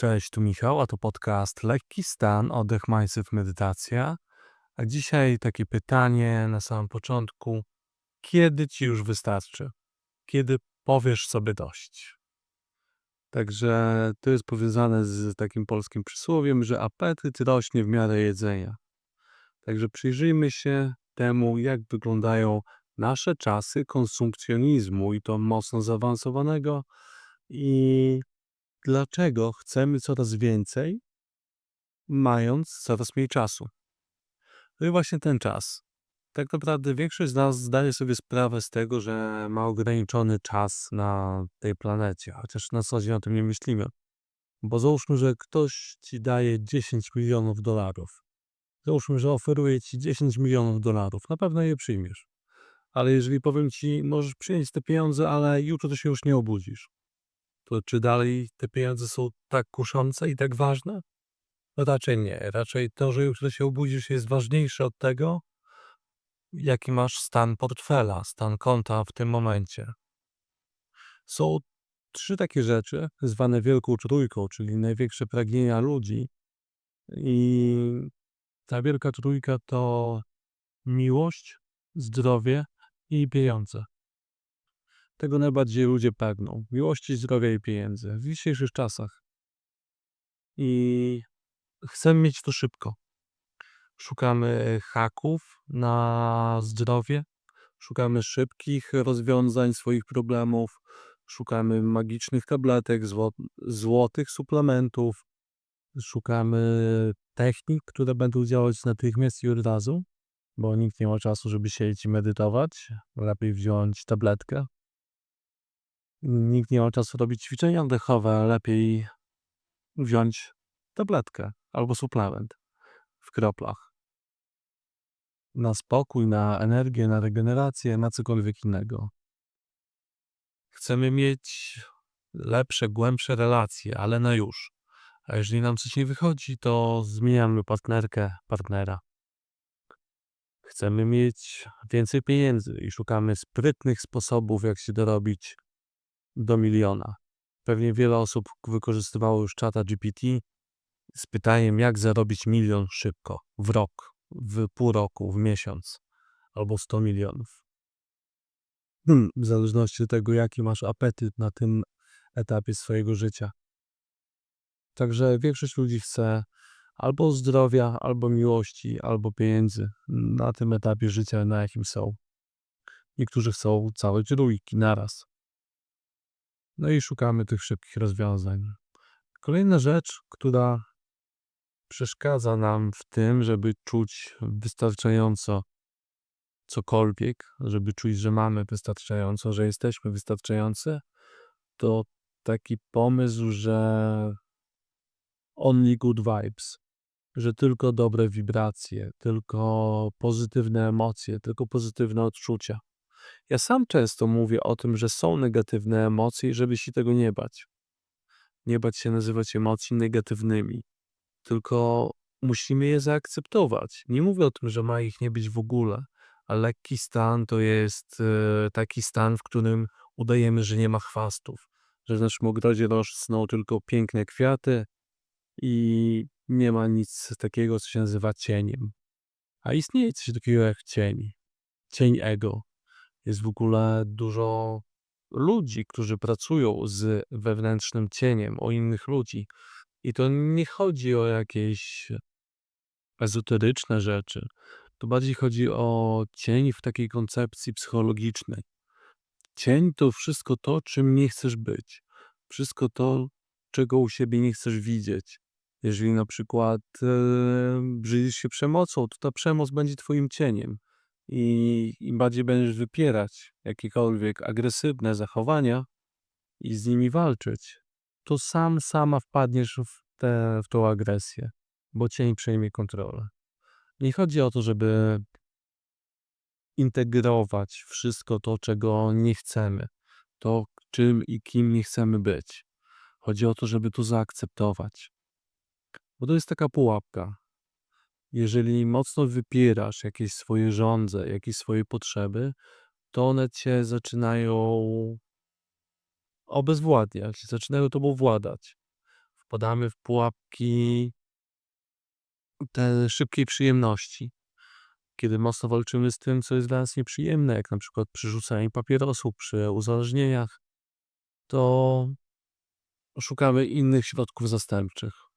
Cześć, tu Michał, a to podcast Lekki Stan, Oddech Mindset Medytacja. A dzisiaj takie pytanie na samym początku. Kiedy ci już wystarczy? Kiedy powiesz sobie dość? Także to jest powiązane z takim polskim przysłowiem, że apetyt rośnie w miarę jedzenia. Także przyjrzyjmy się temu, jak wyglądają nasze czasy konsumpcjonizmu i to mocno zaawansowanego i dlaczego chcemy coraz więcej, mając coraz mniej czasu. No i właśnie ten czas. Tak naprawdę większość z nas zdaje sobie sprawę z tego, że ma ograniczony czas na tej planecie, chociaż na co dzień o tym nie myślimy. Bo załóżmy, że ktoś ci daje 10 milionów dolarów. Załóżmy, że oferuje ci 10 milionów dolarów. Na pewno je przyjmiesz. Ale jeżeli powiem ci, możesz przyjąć te pieniądze, ale jutro to się już nie obudzisz to czy dalej te pieniądze są tak kuszące i tak ważne? No raczej nie. Raczej to, że jutro się obudzisz, jest ważniejsze od tego, jaki masz stan portfela, stan konta w tym momencie. Są trzy takie rzeczy, zwane wielką trójką, czyli największe pragnienia ludzi. I ta wielka trójka to miłość, zdrowie i pieniądze. Tego najbardziej ludzie pragną. Miłości, zdrowia i pieniędzy w dzisiejszych czasach. I chcemy mieć to szybko. Szukamy haków na zdrowie, szukamy szybkich rozwiązań swoich problemów, szukamy magicznych tabletek, zło złotych suplementów, szukamy technik, które będą działać natychmiast i od razu, bo nikt nie ma czasu, żeby siedzieć i medytować. Lepiej wziąć tabletkę, Nikt nie ma czasu robić ćwiczenia oddechowe, lepiej wziąć tabletkę albo suplement w kroplach. Na spokój, na energię, na regenerację, na cokolwiek innego. Chcemy mieć lepsze, głębsze relacje, ale na już. A jeżeli nam coś nie wychodzi, to zmieniamy partnerkę, partnera. Chcemy mieć więcej pieniędzy i szukamy sprytnych sposobów, jak się dorobić do miliona. Pewnie wiele osób wykorzystywało już czata GPT z pytaniem, jak zarobić milion szybko, w rok, w pół roku, w miesiąc albo 100 milionów. Hmm, w zależności od tego, jaki masz apetyt na tym etapie swojego życia. Także większość ludzi chce albo zdrowia, albo miłości, albo pieniędzy na tym etapie życia, na jakim są. Niektórzy chcą całe trójki naraz. No i szukamy tych szybkich rozwiązań. Kolejna rzecz, która przeszkadza nam w tym, żeby czuć wystarczająco cokolwiek, żeby czuć, że mamy wystarczająco, że jesteśmy wystarczający, to taki pomysł, że only good vibes, że tylko dobre wibracje, tylko pozytywne emocje, tylko pozytywne odczucia. Ja sam często mówię o tym, że są negatywne emocje i żeby się tego nie bać. Nie bać się nazywać emocji negatywnymi, tylko musimy je zaakceptować. Nie mówię o tym, że ma ich nie być w ogóle, a lekki stan to jest e, taki stan, w którym udajemy, że nie ma chwastów, że w naszym ogrodzie rosną tylko piękne kwiaty i nie ma nic takiego, co się nazywa cieniem. A istnieje coś takiego jak cień. Cień ego. Jest w ogóle dużo ludzi, którzy pracują z wewnętrznym cieniem, o innych ludzi. I to nie chodzi o jakieś ezoteryczne rzeczy. To bardziej chodzi o cień w takiej koncepcji psychologicznej. Cień to wszystko to, czym nie chcesz być. Wszystko to, czego u siebie nie chcesz widzieć. Jeżeli na przykład e, brzydzisz się przemocą, to ta przemoc będzie twoim cieniem i im bardziej będziesz wypierać jakiekolwiek agresywne zachowania i z nimi walczyć, to sam, sama wpadniesz w, tę w tą agresję, bo cień przejmie kontrolę. Nie chodzi o to, żeby integrować wszystko to, czego nie chcemy, to czym i kim nie chcemy być. Chodzi o to, żeby to zaakceptować. Bo to jest taka pułapka. Jeżeli mocno wypierasz jakieś swoje żądze, jakieś swoje potrzeby, to one cię zaczynają obezwładniać, zaczynają tobą władać. wpadamy w pułapki te szybkiej przyjemności. Kiedy mocno walczymy z tym, co jest dla nas nieprzyjemne, jak na przykład przy rzucaniu papierosów, przy uzależnieniach, to szukamy innych środków zastępczych.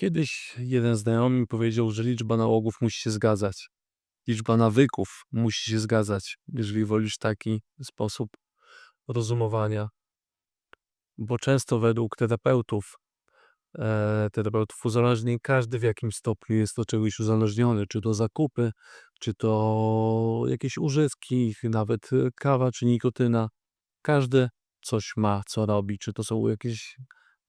Kiedyś jeden znajomy mi powiedział, że liczba nałogów musi się zgadzać. Liczba nawyków musi się zgadzać, jeżeli wolisz taki sposób rozumowania. Bo często według terapeutów, e, terapeutów uzależnień, każdy w jakimś stopniu jest do czegoś uzależniony, czy to zakupy, czy to jakieś używki, nawet kawa czy nikotyna. Każdy coś ma, co robi, czy to są jakieś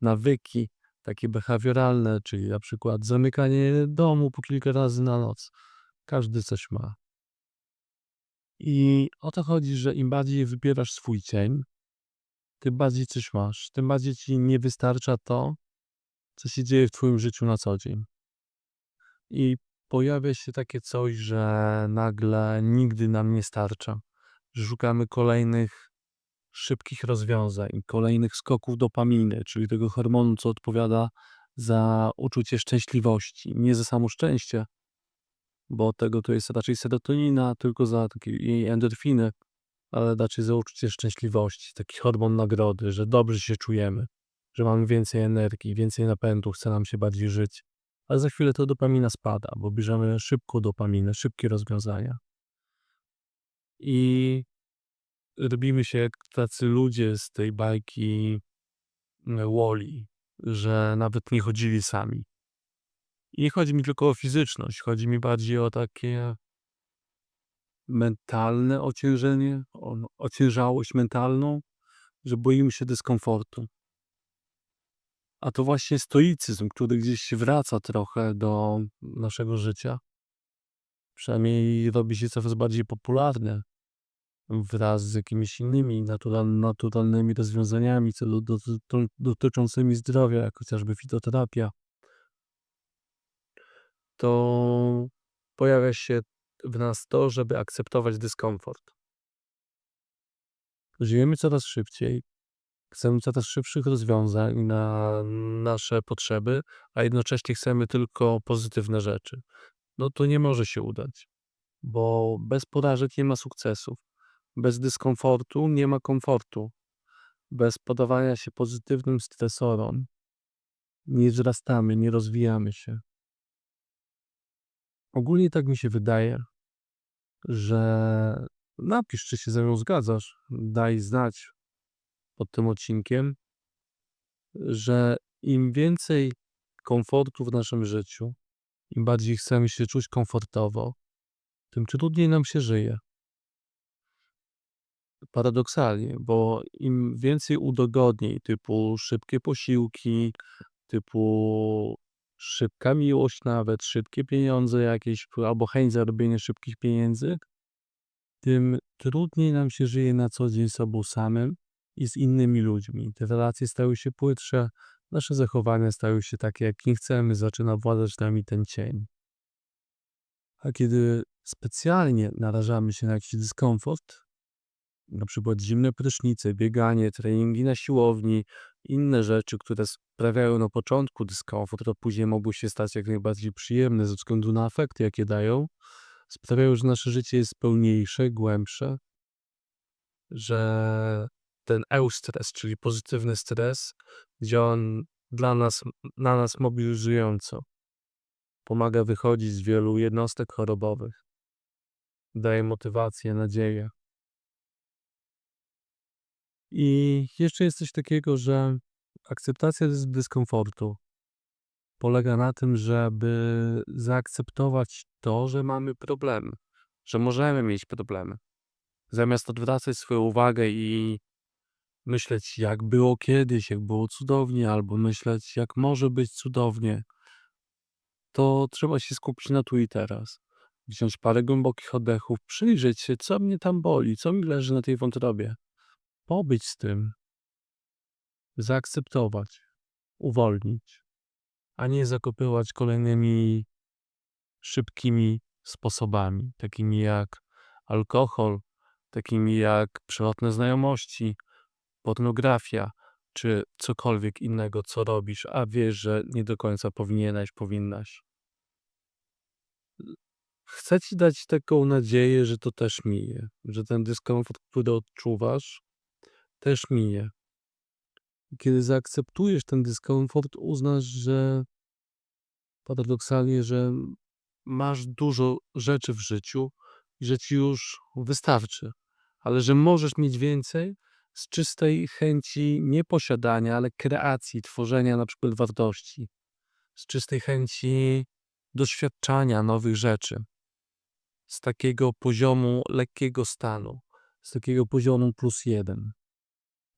nawyki takie behawioralne, czyli na przykład zamykanie domu po kilka razy na noc. Każdy coś ma. I o to chodzi, że im bardziej wybierasz swój cień, tym bardziej coś masz, tym bardziej ci nie wystarcza to, co się dzieje w twoim życiu na co dzień. I pojawia się takie coś, że nagle nigdy nam nie starcza, szukamy kolejnych szybkich rozwiązań, kolejnych skoków dopaminy, czyli tego hormonu, co odpowiada za uczucie szczęśliwości, nie za samo szczęście, bo tego to jest raczej serotonina, tylko za takie endorfiny, ale raczej za uczucie szczęśliwości, taki hormon nagrody, że dobrze się czujemy, że mamy więcej energii, więcej napędu, chce nam się bardziej żyć. Ale za chwilę to dopamina spada, bo bierzemy szybko dopaminę, szybkie rozwiązania. I robimy się jak tacy ludzie z tej bajki Woli, że nawet nie chodzili sami. I nie chodzi mi tylko o fizyczność, chodzi mi bardziej o takie mentalne ociężenie, o no, ociężałość mentalną, że boimy się dyskomfortu. A to właśnie stoicyzm, który gdzieś wraca trochę do naszego życia. Przynajmniej robi się coraz bardziej popularny wraz z jakimiś innymi natural, naturalnymi rozwiązaniami celu do, do, dotyczącymi zdrowia, jak chociażby fitoterapia, to pojawia się w nas to, żeby akceptować dyskomfort. Żyjemy coraz szybciej, chcemy coraz szybszych rozwiązań na nasze potrzeby, a jednocześnie chcemy tylko pozytywne rzeczy. No to nie może się udać, bo bez porażek nie ma sukcesów. Bez dyskomfortu nie ma komfortu. Bez podawania się pozytywnym stresorom nie wzrastamy, nie rozwijamy się. Ogólnie tak mi się wydaje, że napisz, czy się ze mną zgadzasz. Daj znać pod tym odcinkiem, że im więcej komfortu w naszym życiu, im bardziej chcemy się czuć komfortowo, tym trudniej nam się żyje. Paradoksalnie, bo im więcej udogodnień, typu szybkie posiłki, typu szybka miłość nawet, szybkie pieniądze jakieś, albo chęć zarobienia szybkich pieniędzy, tym trudniej nam się żyje na co dzień sobą samym i z innymi ludźmi. Te relacje stały się płytsze, nasze zachowania stały się takie, jak nie chcemy, zaczyna władać nami ten cień. A kiedy specjalnie narażamy się na jakiś dyskomfort, na przykład zimne prysznice, bieganie, treningi na siłowni, inne rzeczy, które sprawiają na początku dyskomfort, a później mogą się stać jak najbardziej przyjemne ze względu na efekty, jakie dają, sprawiają, że nasze życie jest pełniejsze, głębsze, że ten eustres, czyli pozytywny stres, działa dla nas, na nas mobilizująco. Pomaga wychodzić z wielu jednostek chorobowych. Daje motywację, nadzieję. I jeszcze jest coś takiego, że akceptacja dys dyskomfortu polega na tym, żeby zaakceptować to, że mamy problemy, że możemy mieć problemy. Zamiast odwracać swoją uwagę i myśleć, jak było kiedyś, jak było cudownie, albo myśleć, jak może być cudownie, to trzeba się skupić na tu i teraz. Wziąć parę głębokich oddechów, przyjrzeć się, co mnie tam boli, co mi leży na tej wątrobie pobyć z tym, zaakceptować, uwolnić, a nie zakopywać kolejnymi szybkimi sposobami, takimi jak alkohol, takimi jak przelotne znajomości, pornografia, czy cokolwiek innego, co robisz, a wiesz, że nie do końca powinieneś, powinnaś. Chcę ci dać taką nadzieję, że to też minie, że ten dyskomfort, który odczuwasz, też minie. Kiedy zaakceptujesz ten dyskomfort, uznasz, że paradoksalnie, że masz dużo rzeczy w życiu i że ci już wystarczy, ale że możesz mieć więcej z czystej chęci nie posiadania, ale kreacji, tworzenia na przykład wartości, z czystej chęci doświadczania nowych rzeczy, z takiego poziomu lekkiego stanu, z takiego poziomu plus jeden.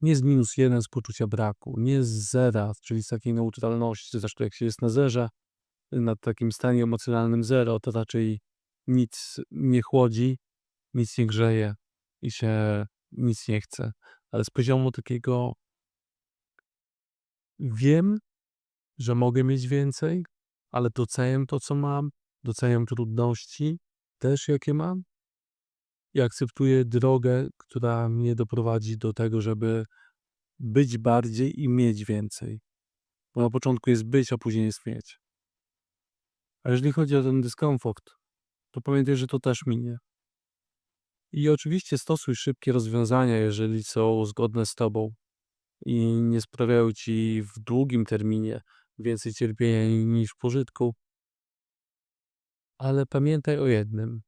Nie z minus jeden z poczucia braku, nie z zera, czyli z takiej neutralności. Zresztą jak się jest na zerze, na takim stanie emocjonalnym zero, to raczej nic nie chłodzi, nic nie grzeje i się nic nie chce. Ale z poziomu takiego wiem, że mogę mieć więcej, ale doceniam to, co mam, doceniam trudności też, jakie mam i akceptuję drogę, która mnie doprowadzi do tego, żeby być bardziej i mieć więcej. Bo na początku jest być, a później jest mieć. A jeżeli chodzi o ten dyskomfort, to pamiętaj, że to też minie. I oczywiście stosuj szybkie rozwiązania, jeżeli są zgodne z tobą i nie sprawiają ci w długim terminie więcej cierpienia niż pożytku. Ale pamiętaj o jednym,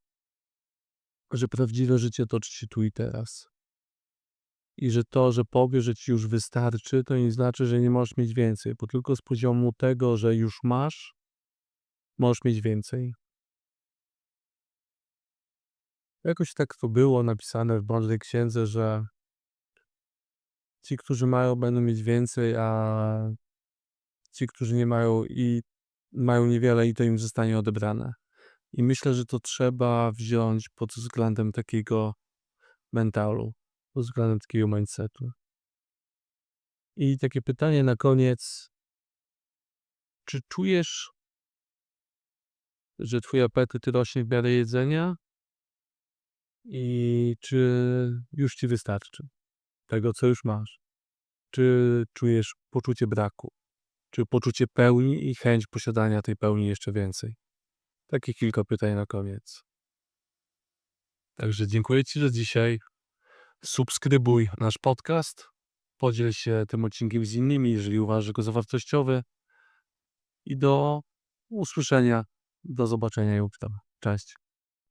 że prawdziwe życie toczy się tu i teraz. I że to, że powiesz, że ci już wystarczy, to nie znaczy, że nie możesz mieć więcej, bo tylko z poziomu tego, że już masz, możesz mieć więcej. Jakoś tak to było napisane w Mądrej Księdze, że ci, którzy mają, będą mieć więcej, a ci, którzy nie mają i mają niewiele i to im zostanie odebrane. I myślę, że to trzeba wziąć pod względem takiego mentalu, pod względem takiego mindsetu. I takie pytanie na koniec. Czy czujesz, że twój apetyt rośnie w miarę jedzenia? I czy już ci wystarczy tego, co już masz? Czy czujesz poczucie braku? Czy poczucie pełni i chęć posiadania tej pełni jeszcze więcej? Takie kilka pytań na koniec. Także dziękuję Ci za dzisiaj. Subskrybuj nasz podcast. Podziel się tym odcinkiem z innymi, jeżeli uważasz go za wartościowy. I do usłyszenia, do zobaczenia już tam. Cześć.